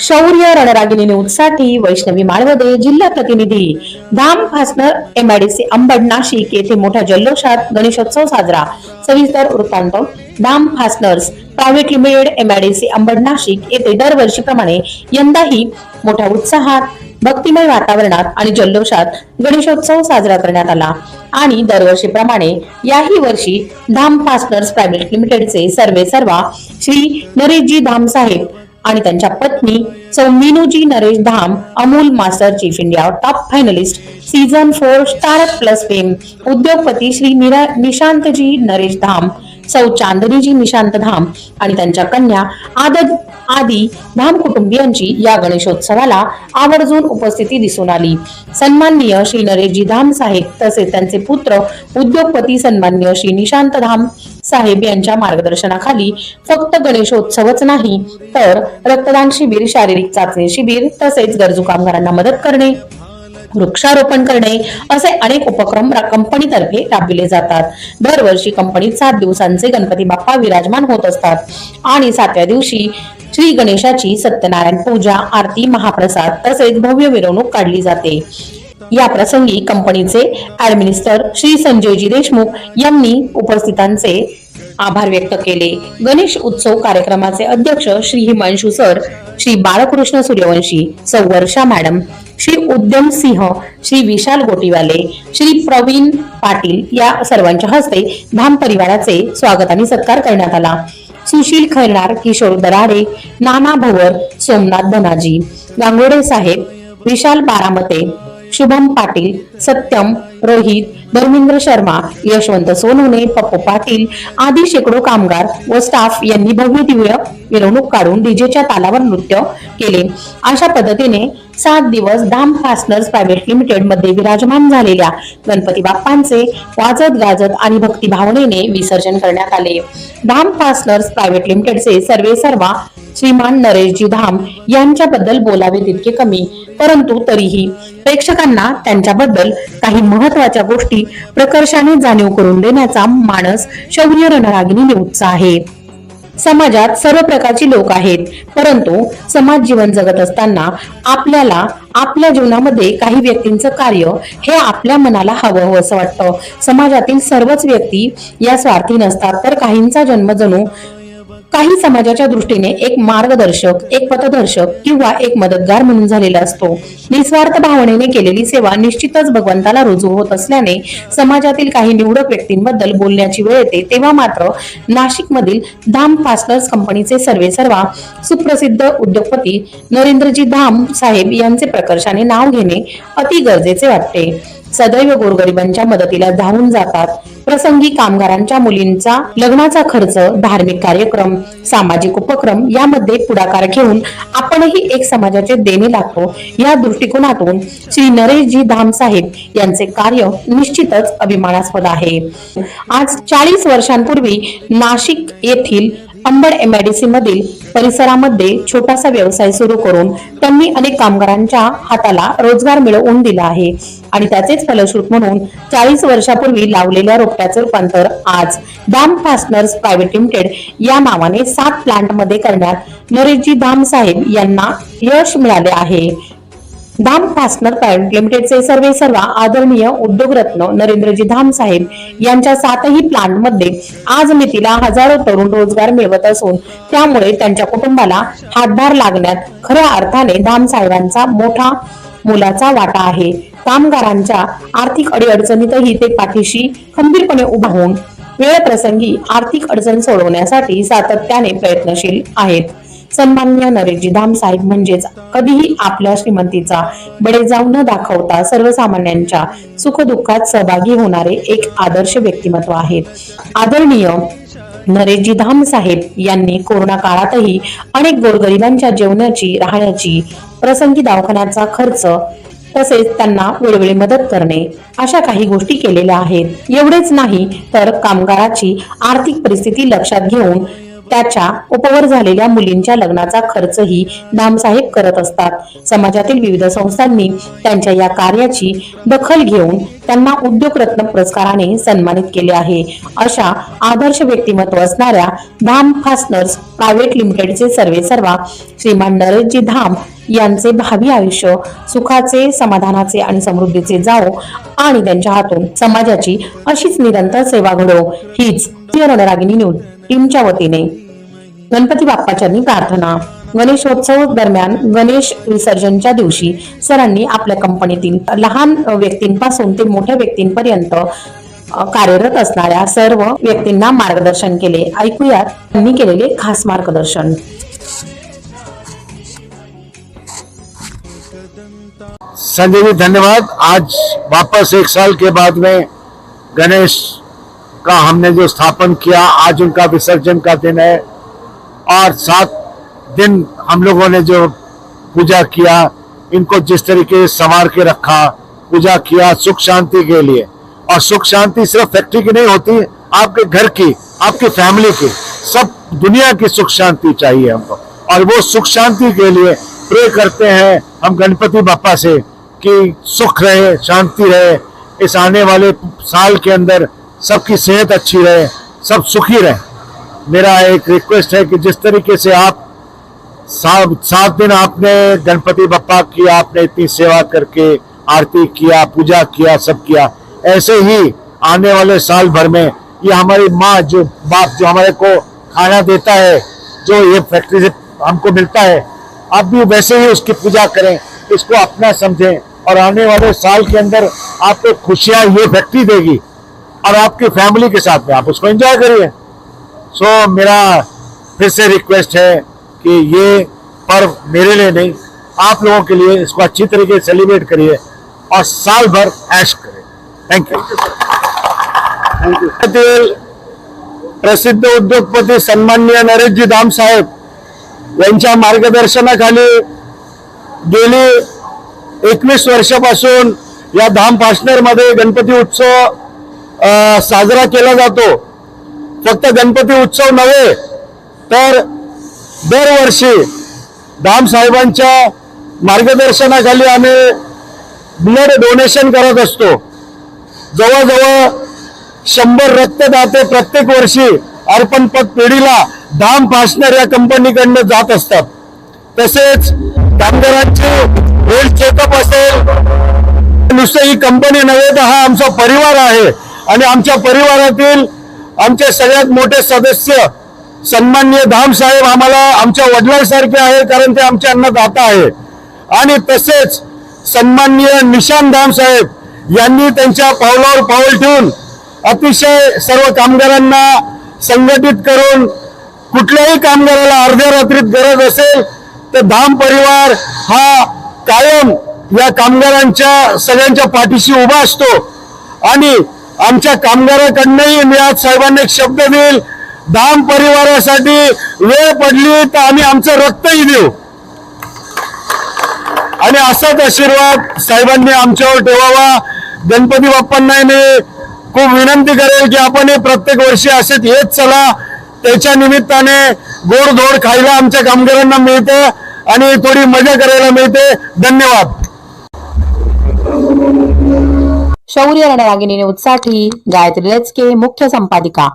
शौर्य रणरागिणी न्यूजसाठी वैष्णवी माळवदे जिल्हा प्रतिनिधी. धाम फासनर एमआयडीसी अंबड नाशिक येथे मोठ्या जल्लोषात गणेशोत्सव साजरा. सविस्तर वृत्तांत. Dham fasteners private limited MIDC Ambad Nashik येथे दरवर्षीप्रमाणे यंदाही मोठ्या उत्साहात भक्तिमय वातावरणात आणि जल्लोषात गणेशोत्सव साजरा करण्यात आला. आणि दरवर्षीप्रमाणे याही वर्षी धाम फास्टनर्स प्रायव्हेट लिमिटेडचे सर्वे सर्वा श्री नरेशजी धाम साहेब आणि त्यांच्या पत्नी सौ Naresh Dham Amul master chef India top finalist season four Star Plus fame उद्योगपती श्री निरा निशांतजी नरेश धाम सौ चांदनीजी निशांत धाम आणि त्यांच्या कन्या आदद आदी धाम कुटुंबियांची या गणेशोत्सवाला आवर्जून उपस्थिती दिसून आली. सन्माननीय श्री नरेशजी धाम साहेब तसेच त्यांचे पुत्र उद्योगपती सन्माननीय श्री निशांत धाम साहेब यांच्या मार्गदर्शनाखाली फक्त गणेशोत्सवच नाही तर रक्तदान शिबिर शारीरिक चाचणी शिबिर तसेच गरजू कामगारांना मदत करणे. वृक्षारोपण करणे असे अनेक उपक्रम कंपनीतर्फे राबविले जातात. दरवर्षी कंपनीत सात दिवसांचे गणपती बाप्पा विराजमान होत असतात. आणि सातव्या दिवशी श्री गणेशाची सत्यनारायण पूजा आरती महाप्रसाद तसेच भव्य मिरवणूक काढली जाते. या प्रसंगी कंपनीचे ऍडमिनिस्टर श्री संजयजी देशमुख यांनी उपस्थितांचे आभार व्यक्त केले. गणेश उत्सव कार्यक्रमाचे अध्यक्ष श्री हिमांशु सर श्री बाळकृष्ण सूर्यवंशी सौ वर्षा मॅडम श्री उद्यम सिंह श्री विशाल गोटीवाले श्री प्रवीण पाटील या सर्वांच्या हस्ते धाम परिवाराचे स्वागत आणि सत्कार करण्यात आला. सुशील खैरनार किशोर दराडे नाना भवर सोमनाथ धनाजी गांगोडे साहेब विशाल बारामते शुभम पाटील सत्यम रोहित धर्मेंद्र शर्मा यशवंत सोनवणे पप्पू पाटील आदी शेकडो कामगार व स्टाफ यांनी भव्य दिव्य मिरवणूक काढून डीजेच्या तालावर नृत्य केले. अशा पद्धतीने सात दिवस धाम फास्टनर्स प्रायव्हेट लिमिटेडमध्ये विराजमान झालेल्या गणपती बाप्पांचे वाजत गाजत आणि भक्ती भावनेने विसर्जन करण्यात आले. धाम फास्टनर्स प्रायव्हेट लिमिटेडचे सर्वे सर्वा श्रीमान नरेशजी धाम यांच्याबद्दल बोलावे तितके कमी. परंतु तरीही प्रेक्षकांना त्यांच्याबद्दल काही महत्त्वाच्या गोष्टी प्रकर्षाने जाणीव करून देण्याचा मानस शौर्य रणरागिनी न्यूजचा आहे. समाजात सर्व प्रकारची लोक आहेत. परंतु समाज जीवन जगत असताना आपल्याला आपल्या जीवनामध्ये काही व्यक्तींचं कार्य हे आपल्या मनाला हवं हवं असं वाटतं. समाजातील सर्वच व्यक्ती या स्वार्थी नसतात तर काहींचा जन्म जणू काही समाजाच्या दृष्टीने एक मार्गदर्शक एक पथदर्शक किंवा एक मदतगार म्हणून झालेला असतो. निस्वार्थ भावनेने केलेली सेवा निश्चितच भगवंताला रुजू होत असल्याने समाजातील काही निवडक व्यक्तींबद्दल बोलण्याची वेळ येते तेव्हा मात्र नाशिक मधील धाम फास्टनर्स कंपनीचे सर्वे सर्वा सुप्रसिद्ध उद्योगपती नरेंद्रजी धाम साहेब यांचे प्रकर्षाने नाव घेणे अति गरजेचे वाटते. सदैव गोरगरिबांच्या मदतीला धावून जातात. प्रसंगी कामगारांच्या मुलींचा लग्नाचा खर्च धार्मिक कार्यक्रम सामाजिक उपक्रम यामध्ये पुढाकार घेऊन आपणही एक समाजाचे देणे लागतो या दृष्टिकोनातून श्री नरेशजी धाम साहेब यांचे कार्य निश्चितच अभिमानास्पद आहे. आज चाळीस वर्षांपूर्वी नाशिक येथील अंबड एमआयडीसी मधील परिसरामध्ये छोटासा व्यवसाय सुरू करून त्यांनी अनेक कामगारांच्या हाताला रोजगार मिळवून दिला आहे. आणि त्याचेच फलश्रुत म्हणून चाळीस वर्षापूर्वी लावलेल्या रोपट्याचे रूपांतर आज दाम फास्टनर्स प्रायव्हेट लिमिटेड या नावाने सात प्लांटमध्ये करण्यात नरेशजी धाम साहेब यांना यश मिळाले आहे. धाम फास्टनर प्रायव्हेट लिमिटेडचे सर्वे सर्व आदरणीय उद्योगरत्न नरेंद्रजी धाम साहेब यांच्या सातही प्लांटमध्ये आज मितीला हजारो तरुण रोजगार मिळवत असून त्यामुळे त्यांच्या कुटुंबाला हातभार लागण्यात खऱ्या अर्थाने धाम साहेबांचा मोठा मोलाचा वाटा आहे. कामगारांच्या आर्थिक अडीअडचणीतही ते पाठीशी खंबीरपणे उभा होऊन वेळ प्रसंगी आर्थिक अडचण सोडवण्यासाठी सातत्याने प्रयत्नशील आहेत. सन्मान्य नरेजी धाम साहेब म्हणजेच कधीही आपल्या श्रीमंतीचा बडेजाव न दाखवता सर्वसामान्यांच्या सुखदुःखात सहभागी होणारे एक आदर्श व्यक्तिमत्व आहेत आदरणीय नरेशजी धाम साहेब यांनी कोरोना काळातही अनेक गोरगरिबांच्या जेवणाची राहण्याची प्रसंगी दवाखान्याचा खर्च तसेच त्यांना वेळोवेळी मदत करणे अशा काही गोष्टी केलेल्या आहेत. एवढेच नाही तर कामगाराची आर्थिक परिस्थिती लक्षात घेऊन त्याच्या उपवर झालेल्या मुलींच्या लग्नाचा खर्चही नामसाहेब करत असतात. समाजातील विविध संस्थांनी त्यांच्या या कार्याची दखल घेऊन त्यांना उद्योग रत्न पुरस्काराने सन्मानित केले आहे. अशा आदर्श व्यक्तिमत्व असणाऱ्या धाम फास्टनर्स प्रायव्हेट लिमिटेडचे सर्वे सर्वा श्रीमान नरेशजी धाम यांचे भावी आयुष्य सुखाचे समाधानाचे आणि समृद्धीचे जावो आणि त्यांच्या हातून समाजाची अशीच निरंतर सेवा घडो. हीच रागिनी न्यूज. टीमच्या वतीने गणपती बाप्पाच्या प्रार्थना. गणेशोत्सव दरम्यान गणेश विसर्जनच्या दिवशी सरांनी आपल्या कंपनीतील लहान व्यक्तींपासून ते मोठ्या व्यक्तींपर्यंत कार्यरत असणाऱ्या सर्व व्यक्तींना मार्गदर्शन केले. ऐकूयात त्यांनी केलेले खास मार्गदर्शन. संजय जी धन्यवाद. आज वापस एक साल के बाद में गणेश का हमने जो स्थापन किया, आज उनका विसर्जन का दिन है। और सात दिन हम लोगों ने जो पूजा किया, इनको जिस तरीके से संवार के रखा, पूजा किया सुख शांति के लिए। और सुख शांति सिर्फ़ फैक्ट्री की नहीं होती, आपके घर की, आपकी फैमिली की, सब दुनिया की सुख शांति चाहिए हमको। और वो सुख शांति के लिए प्रे करते हैं हम गणपति बापा से कि सुख रहे, शांति रहे। इस आने वाले साल के अंदर सबकी सेहत अच्छी रहे, सब सुखी रहे। मेरा एक रिक्वेस्ट है कि जिस तरीके से आप सात दिन आपने गणपति बप्पा की, आपने इतनी सेवा करके आरती किया, पूजा किया, सब किया, ऐसे ही आने वाले साल भर में ये हमारी माँ जो, बाप जो हमारे को खाना देता है, जो ये फैक्ट्री से हमको मिलता है, आप भी वैसे ही उसकी पूजा करें, इसको अपना समझें और आने वाले साल के अंदर आपको खुशियाँ ये फैक्ट्री देगी। और आपकी फैमिली के साथ में आप उसको एंजॉय करिए। सो मेरा फिर से रिक्वेस्ट है कि ये पर्व मेरे लिए नहीं आप लोगों के लिए इसको अच्छी तरीके से सेलिब्रेट करिए और साल भर ऐश करें थैंक यू थैंक यू प्रसिद्ध उद्योगपती सन्माननीय नरेशजी दाम साहेब यांच्या मार्गदर्शनाखाली गेली एकवीस वर्षापासून या धाममध्ये गणपती उत्सव साजरा केला जातो. फक्त गणपती उत्सव नव्हे तर दरवर्षी दाम साहेबांच्या मार्गदर्शनाखाली आम्ही ब्लड डोनेशन करत असतो. जवळजवळ शंभर रक्तदाते प्रत्येक वर्षी अर्पणपद पिढीला धाम फासणार या कंपनीकडनं जात असतात. तसेच कामगारांचे हेल्थ चेकअप असेल नुसतं ही कंपनी नव्हे तर हा आमचा परिवार आहे. आणि आमच्या परिवारातील आमचे सगळ्यात मोठे सदस्य सन्मान्य धाम साहेब आम्हाला आमच्या वडिलांसारखे आहे कारण ते आमच्या अन्नदाता आहे आणि तसेच सन्मान्य निशान धाम साहेब यांनी त्यांच्या पावलावर पाऊल ठेवून अतिशय सर्व कामगारांना संघटित करून कुठल्याही कामगाराला अर्ध्या रात्रीत गरज असेल तर धाम परिवार हा कायम या कामगारांच्या सगळ्यांच्या पाठीशी उभा असतो. आणि आमच्या कामगाराकडनंही मी आज साहेबांना एक शब्द देईल. धाम परिवारासाठी वेळ पडली तर आम्ही आमचं रक्तही देऊ. आणि असाच आशीर्वाद साहेबांनी आमच्यावर ठेवावा. गणपती बाप्पांना मी खूप विनंती करेल की आपण हे प्रत्येक वर्षी असेच येत चला. त्याच्या निमित्ताने गोड धोड खायला आमच्या कामगारांना मिळतं आणि थोडी मजा करायला मिळते. धन्यवाद. शौर्य रणरागिणी उत्साठी गायत्री लचके मुख्य संपादिका.